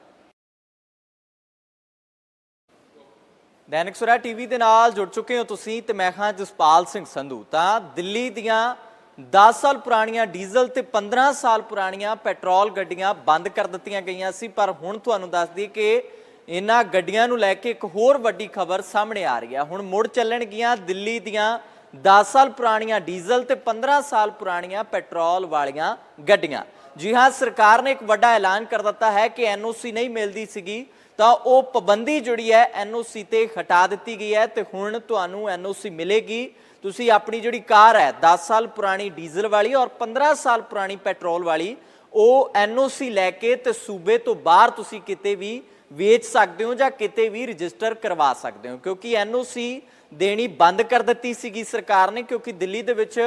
ਦੈਨਿਕ ਸੁਰਾ ਟੀਵੀ ਦੇ ਨਾਲ ਜੁੜ ਚੁੱਕੇ ਹੋ ਤੁਸੀਂ ਤੇ ਮੈਂ ਹਾਂ ਜਸਪਾਲ ਸਿੰਘ ਸੰਧੂ। ਤਾਂ ਦਿੱਲੀ ਦੀਆਂ 10 ਸਾਲ ਪੁਰਾਣੀਆਂ ਡੀਜ਼ਲ ਤੇ 15 ਸਾਲ ਪੁਰਾਣੀਆਂ ਪੈਟਰੋਲ ਗੱਡੀਆਂ ਬੰਦ ਕਰ ਦਿੱਤੀਆਂ ਗਈਆਂ ਸੀ, ਪਰ ਹੁਣ ਤੁਹਾਨੂੰ ਦੱਸ ਦਈਏ ਕਿ ਇਹਨਾਂ ਗੱਡੀਆਂ ਨੂੰ ਲੈ ਕੇ ਇੱਕ ਹੋਰ ਵੱਡੀ ਖਬਰ ਸਾਹਮਣੇ ਆ ਰਹੀ ਹੈ। ਹੁਣ ਮੁੜ ਚੱਲਣਗੀਆਂ ਦਿੱਲੀ ਦੀਆਂ 10 ਸਾਲ ਪੁਰਾਣੀਆਂ ਡੀਜ਼ਲ ਤੇ 15 ਸਾਲ ਪੁਰਾਣੀਆਂ ਪੈਟਰੋਲ ਵਾਲੀਆਂ ਗੱਡੀਆਂ। ਜੀ ਹਾਂ, ਸਰਕਾਰ ਨੇ ਇੱਕ ਵੱਡਾ ਐਲਾਨ ਕਰ ਦਿੱਤਾ ਹੈ ਕਿ ਐਨਓਸੀ ਨਹੀਂ ਮਿਲਦੀ ਸੀਗੀ, ਤਾਂ ਉਹ ਪਾਬੰਦੀ ਜਿਹੜੀ ਹੈ ਐਨਓਸੀ ਤੇ ਹਟਾ ਦਿੱਤੀ ਗਈ ਹੈ ਤੇ ਹੁਣ ਤੁਹਾਨੂੰ ਐਨਓਸੀ ਮਿਲੇਗੀ। ਤੁਸੀਂ ਆਪਣੀ ਜਿਹੜੀ ਕਾਰ ਹੈ 10 ਸਾਲ ਪੁਰਾਣੀ ਡੀਜ਼ਲ ਵਾਲੀ ਔਰ 15 ਸਾਲ ਪੁਰਾਣੀ ਪੈਟਰੋਲ ਵਾਲੀ, ਉਹ ਐਨਓਸੀ ਲੈ ਕੇ ਤੇ ਸੂਬੇ ਤੋਂ ਬਾਹਰ ਤੁਸੀਂ ਕਿਤੇ ਵੀ ਵੇਚ ਸਕਦੇ ਹੋ ਜਾਂ ਕਿਤੇ ਵੀ ਰਜਿਸਟਰ ਕਰਵਾ ਸਕਦੇ ਹੋ। ਕਿਉਂਕਿ ਐਨਓਸੀ ਦੇਣੀ ਬੰਦ ਕਰ ਦਿੱਤੀ ਸੀਗੀ ਸਰਕਾਰ ਨੇ, ਕਿਉਂਕਿ ਦਿੱਲੀ ਦੇ ਵਿੱਚ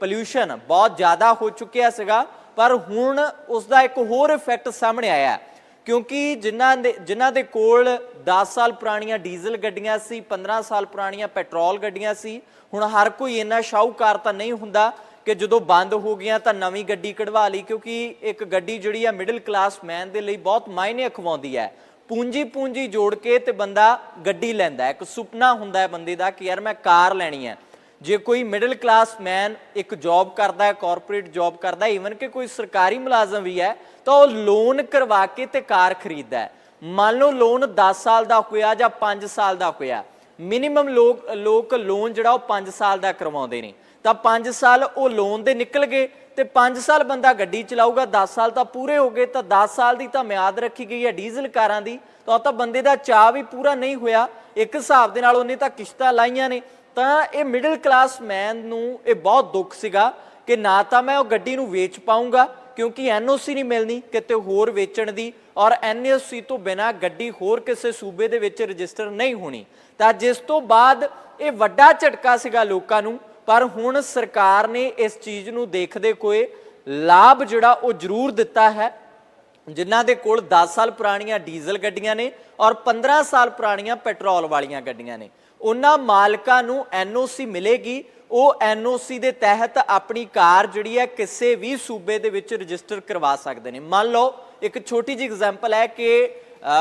ਪੋਲਿਊਸ਼ਨ ਬਹੁਤ ਜ਼ਿਆਦਾ ਹੋ ਚੁੱਕਿਆ ਸੀਗਾ। ਪਰ ਹੁਣ ਉਸ ਦਾ ਇੱਕ ਹੋਰ ਇਫੈਕਟ ਸਾਹਮਣੇ ਆਇਆ ਕਿਉਂਕਿ ਜਿਨ੍ਹਾਂ ਦੇ ਜਿਨ੍ਹਾਂ ਦੇ ਕੋਲ 10 ਸਾਲ ਪੁਰਾਣੀਆਂ ਡੀਜ਼ਲ ਗੱਡੀਆਂ ਸੀ 15 ਸਾਲ ਪੁਰਾਣੀਆਂ ਪੈਟਰੋਲ ਗੱਡੀਆਂ ਸੀ ਹੁਣ ਹਰ ਕੋਈ ਇੰਨਾ ਸ਼ਾਹੂਕਾਰ ਤਾਂ ਨਹੀਂ ਹੁੰਦਾ ਕਿ ਜਦੋਂ ਬੰਦ ਹੋ ਗਿਆ ਤਾਂ ਨਵੀਂ ਗੱਡੀ ਕਢਵਾ ਲਈ, ਕਿਉਂਕਿ ਇੱਕ ਗੱਡੀ ਜਿਹੜੀ ਆ ਮਿਡਲ ਕਲਾਸ ਮੈਨ ਦੇ ਲਈ ਬਹੁਤ ਮਾਇਨੇ ਖਵਾਉਂਦੀ ਹੈ। ਪੂੰਜੀ ਪੂੰਜੀ ਜੋੜ ਕੇ ਤੇ ਬੰਦਾ ਗੱਡੀ ਲੈਂਦਾ ਹੈ। ਇੱਕ ਸੁਪਨਾ ਹੁੰਦਾ ਹੈ ਬੰਦੇ ਦਾ ਕਿ ਯਾਰ ਮੈਂ ਕਾਰ ਲੈਣੀ ਹੈ। ਜੇ ਕੋਈ ਮਿਡਲ ਕਲਾਸ ਮੈਨ ਇੱਕ ਜੌਬ ਕਰਦਾ ਹੈ ਕਾਰਪੋਰੇਟ ਜੌਬ ਕਰਦਾ ਹੈ ਈਵਨ ਕਿ ਕੋਈ ਸਰਕਾਰੀ ਮੁਲਾਜ਼ਮ ਵੀ ਹੈ, ਤਾਂ ਉਹ ਲੋਨ ਕਰਵਾ ਕੇ ਤੇ ਕਾਰ ਖਰੀਦਦਾ ਹੈ। ਮੰਨ ਲਓ ਲੋਨ 10 ਸਾਲ ਦਾ ਹੋਇਆ ਜਾਂ 5 ਸਾਲ ਦਾ ਹੋਇਆ। ਮਿਨੀਮਮ ਲੋਕ ਲੋਕ ਲੋਨ ਜਿਹੜਾ ਉਹ 5 ਸਾਲ ਦਾ ਕਰਵਾਉਂਦੇ ਨੇ। ਤਾਂ 5 ਸਾਲ ਉਹ ਲੋਨ ਦੇ ਨਿਕਲ ਗਏ ਤੇ 5 ਸਾਲ ਬੰਦਾ ਗੱਡੀ ਚਲਾਊਗਾ 10 ਸਾਲ ਤਾਂ ਪੂਰੇ ਹੋ ਗਏ, ਤਾਂ 10 ਸਾਲ ਦੀ ਤਾਂ ਮਿਆਦ ਰੱਖੀ ਗਈ ਹੈ ਡੀਜ਼ਲ ਕਾਰਾਂ ਦੀ, ਤਾਂ ਉਹ ਤਾਂ ਬੰਦੇ ਦਾ ਚਾਹ ਵੀ ਪੂਰਾ ਨਹੀਂ ਹੋਇਆ। ਇੱਕ ਹਿਸਾਬ ਦੇ ਨਾਲ ਉਹਨੇ ਤਾਂ ਕਿਸ਼ਤਾਂ ਲਾਈਆਂ ਨੇ। ਤਾਂ ਇਹ ਮਿਡਲ ਕਲਾਸ ਮੈਨ ਨੂੰ ਇਹ ਬਹੁਤ ਦੁੱਖ ਸੀਗਾ ਕਿ ਨਾ ਤਾਂ ਮੈਂ ਉਹ ਗੱਡੀ ਨੂੰ ਵੇਚ ਪਾਉਂਗਾ ਕਿਉਂਕਿ ਐਨਓਸੀ ਨਹੀਂ ਮਿਲਣੀ ਕਿਤੇ ਹੋਰ ਵੇਚਣ ਦੀ ਔਰ ਐਨਓਸੀ ਤੋਂ ਬਿਨਾ ਗੱਡੀ ਹੋਰ ਕਿਸੇ ਸੂਬੇ ਦੇ ਵਿੱਚ ਰਜਿਸਟਰ ਨਹੀਂ ਹੋਣੀ। ਤਾਂ ਜਿਸ ਤੋਂ ਬਾਅਦ ਇਹ ਵੱਡਾ ਝਟਕਾ ਸੀਗਾ ਲੋਕਾਂ ਨੂੰ, ਪਰ ਹੁਣ ਸਰਕਾਰ ਨੇ ਇਸ ਚੀਜ਼ ਨੂੰ ਦੇਖਦੇ ਕੋਏ ਲਾਭ ਜਿਹੜਾ ਉਹ ਜ਼ਰੂਰ ਦਿੱਤਾ ਹੈ, ਜਿਨ੍ਹਾਂ ਦੇ ਕੋਲ 10 ਸਾਲ ਪੁਰਾਣੀਆਂ ਡੀਜ਼ਲ ਗੱਡੀਆਂ ਨੇ ਔਰ 15 ਸਾਲ ਪੁਰਾਣੀਆਂ ਪੈਟਰੋਲ ਵਾਲੀਆਂ ਗੱਡੀਆਂ ਨੇ। ਉਹਨਾਂ ਮਾਲਕਾਂ ਨੂੰ ਐਨਓਸੀ ਮਿਲੇਗੀ ਉਹ ਐਨਓਸੀ ਦੇ ਤਹਿਤ ਆਪਣੀ ਕਾਰ ਜਿਹੜੀ ਹੈ ਕਿਸੇ ਵੀ ਸੂਬੇ ਦੇ ਵਿੱਚ ਰਜਿਸਟਰ ਕਰਵਾ ਸਕਦੇ ਨੇ। ਮੰਨ ਲਓ, ਇੱਕ ਛੋਟੀ ਜਿਹੀ ਐਗਜ਼ਾਮਪਲ ਹੈ ਕਿ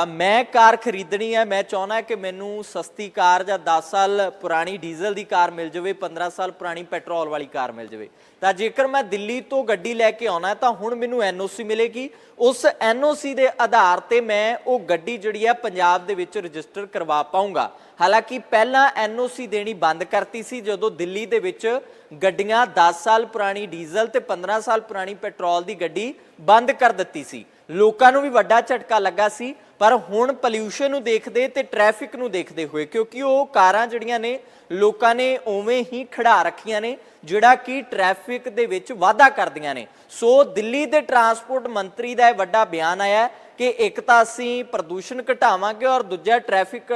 ਮੈਂ ਕਾਰ ਖਰੀਦਣੀ ਹੈ, ਮੈਂ ਚਾਹਣਾ ਕਿ ਮੈਨੂੰ ਸਸਤੀ ਕਾਰ ਜਾਂ 10 ਸਾਲ ਪੁਰਾਣੀ ਡੀਜ਼ਲ ਦੀ ਕਾਰ ਮਿਲ ਜਾਵੇ 15 ਸਾਲ ਪੁਰਾਣੀ ਪੈਟਰੋਲ ਵਾਲੀ ਕਾਰ ਮਿਲ ਜਾਵੇ। ਤਾਂ ਜੇਕਰ ਮੈਂ ਦਿੱਲੀ ਤੋਂ ਗੱਡੀ ਲੈ ਕੇ ਆਉਣਾ ਤਾਂ ਹੁਣ ਮੈਨੂੰ ਐਨਓਸੀ ਮਿਲੇਗੀ। ਉਸ ਐਨਓਸੀ ਦੇ ਆਧਾਰ ਤੇ ਮੈਂ ਉਹ ਗੱਡੀ ਜਿਹੜੀ ਹੈ, ਪੰਜਾਬ ਦੇ ਵਿੱਚ ਰਜਿਸਟਰ ਕਰਵਾ ਪਾਉਂਗਾ ਹਾਲਾਂਕਿ ਪਹਿਲਾਂ ਐਨਓਸੀ ਦੇਣੀ ਬੰਦ ਕਰਤੀ ਸੀ, ਜਦੋਂ ਦਿੱਲੀ ਦੇ ਵਿੱਚ ਗੱਡੀਆਂ 10 ਸਾਲ ਪੁਰਾਣੀ ਡੀਜ਼ਲ ਤੇ 15 ਸਾਲ ਪੁਰਾਣੀ ਪੈਟਰੋਲ ਦੀ ਗੱਡੀ ਬੰਦ ਕਰ ਦਿੱਤੀ ਸੀ। ਲੋਕਾਂ ਨੂੰ ਵੀ ਵੱਡਾ ਝਟਕਾ ਲੱਗਾ ਸੀ, ਪਰ ਹੁਣ ਪੋਲਿਊਸ਼ਨ ਨੂੰ ਦੇਖਦੇ ਤੇ ਟ੍ਰੈਫਿਕ ਨੂੰ ਦੇਖਦੇ ਹੋਏ, ਕਿਉਂਕਿ ਉਹ ਕਾਰਾਂ ਜਿਹੜੀਆਂ ਨੇ, ਲੋਕਾਂ ਨੇ ਉਵੇਂ ਹੀ ਖੜਾ ਰੱਖੀਆਂ ਨੇ, ਜਿਹੜਾ ਕਿ ਟ੍ਰੈਫਿਕ ਦੇ ਵਿੱਚ ਵਾਧਾ ਕਰਦੀਆਂ ਨੇ। ਸੋ ਦਿੱਲੀ ਦੇ ਟਰਾਂਸਪੋਰਟ ਮੰਤਰੀ ਦਾ ਇਹ ਵੱਡਾ ਬਿਆਨ ਆਇਆ ਕਿ ਇੱਕ ਤਾਂ ਅਸੀਂ ਪ੍ਰਦੂਸ਼ਣ ਘਟਾਵਾਂਗੇ ਔਰ ਦੂਜਾ ਟ੍ਰੈਫਿਕ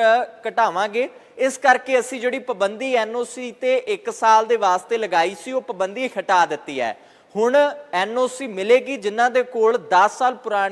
ਘਟਾਵਾਂਗੇ। ਇਸ ਕਰਕੇ ਅਸੀਂ ਜਿਹੜੀ ਪਾਬੰਦੀ ਐਨਓਸੀ ਤੇ 1 ਸਾਲ ਦੇ ਵਾਸਤੇ ਲਗਾਈ ਸੀ, ਉਹ ਪਾਬੰਦੀ ਹਟਾ ਦਿੱਤੀ ਹੈ। ਹੁਣ ਐਨਓਸੀ ਮਿਲੇਗੀ ਜਿਨ੍ਹਾਂ ਦੇ ਕੋਲ 10 ਸਾਲ ਪੁਰਾਣੀਆਂ